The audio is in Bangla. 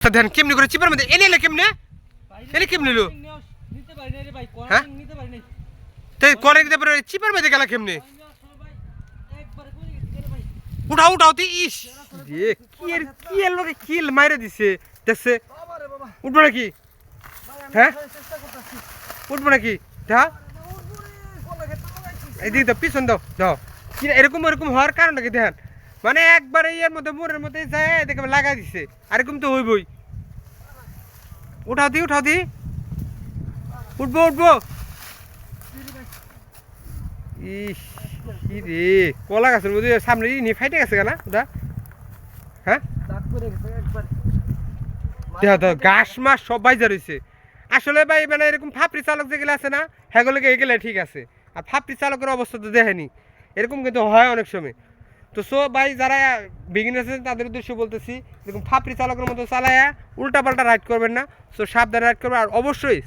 ধ্যান কেমনি করে চিপার মধ্যে এনে এলে কেমনে? এনে কেমনে লো নিতে হ্যাঁ? নিতে তাই করে দিতে পারে, চিপার মধ্যে গেলা কেমনে? উঠাও উঠাও তুই ইস। রে কি এর কি এর লোকে কিল মাইরে দিছে, দেখছে? উঠবো নাকি? হ্যাঁ? উঠবো নাকি? দেখা এদিকে দাও পিছন দাও দাও এরকম এরকম হওয়ার কারণ নাকি? দেখেন। মানে একবারে ইয়ের মধ্যে, মোড়ের মধ্যে যায়, দেখে লাগা দিছে। আর এরকম তো উঠাও দি উঠাও দি। উঠবো উঠবো। ইস রে? কলা গাছের মধ্যে সামনে নি ফাইটে গেছে কেনা ওটা? হ্যাঁ? ঘাস মাস সব বাইজা রয়েছে আসলে ভাই মানে এরকম ফাপড়ি চালক যেগুলো আছে না সেগুলোকে এগুলো ঠিক আছে। আর ফাপড়ি চালকের অবস্থা তো দেখেনি। এরকম কিন্তু হয় অনেক সময়। তো সো ভাই, যারা বিগিনার আছেন তাদের উদ্দেশ্যে বলতেছি, এরকম ফাপড়ি চালকের মতো চালায়া উল্টা পাল্টা রাইড করবেন না। সো সাবধানে রাইড করবেন, আর অবশ্যই